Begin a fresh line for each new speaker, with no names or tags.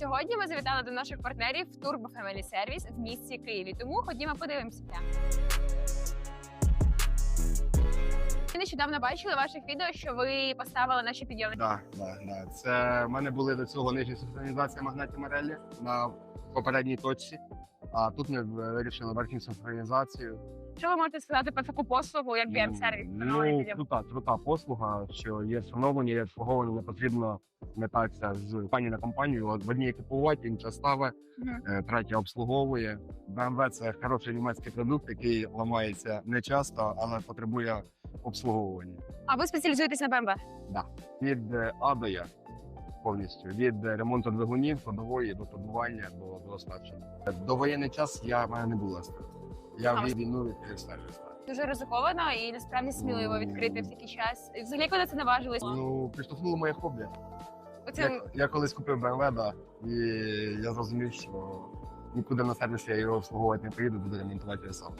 сьогодні ми завітали до наших партнерів Turbo Family Service в місті Києві. Тому ходімо подивимося. Ми нещодавно бачили в ваших відео, що ви поставили наші підйомники.
Да, да, да. Це в мене були до цього нижні синхронізація магнатів Морелі на попередній точці. А тут ми вирішили верхню синхронізацію.
Що ви можете сказати про таку послугу, як BM сервіс?
Ну, крута, крута послуга, що є встановлення, є обслуговування, не потрібно метатися з компанії на компанію. От в одній купувати, інша ставить,
Мгм.
е, третя обслуговує. BMW – це хороший німецький продукт, який ламається не часто, але потребує обслуговування.
А ви спеціалізуєтесь на BMW?
від е, А до Я повністю від е, ремонту двигунів, ходової до тодування до, до оснащення. До воєнний час я в мене не астри. Я
А,
в війну відкрив сервіс.
Дуже ризиковано і насправді сміливо відкрити в такий час. І взагалі коли це наважились?
Ну підштовхнуло моє хобі.
Оце
Я, я колись купив BMW, да, і я зрозумів, що нікуди на сервісі я його обслуговувати не поїду, буду ремонтувати я сам.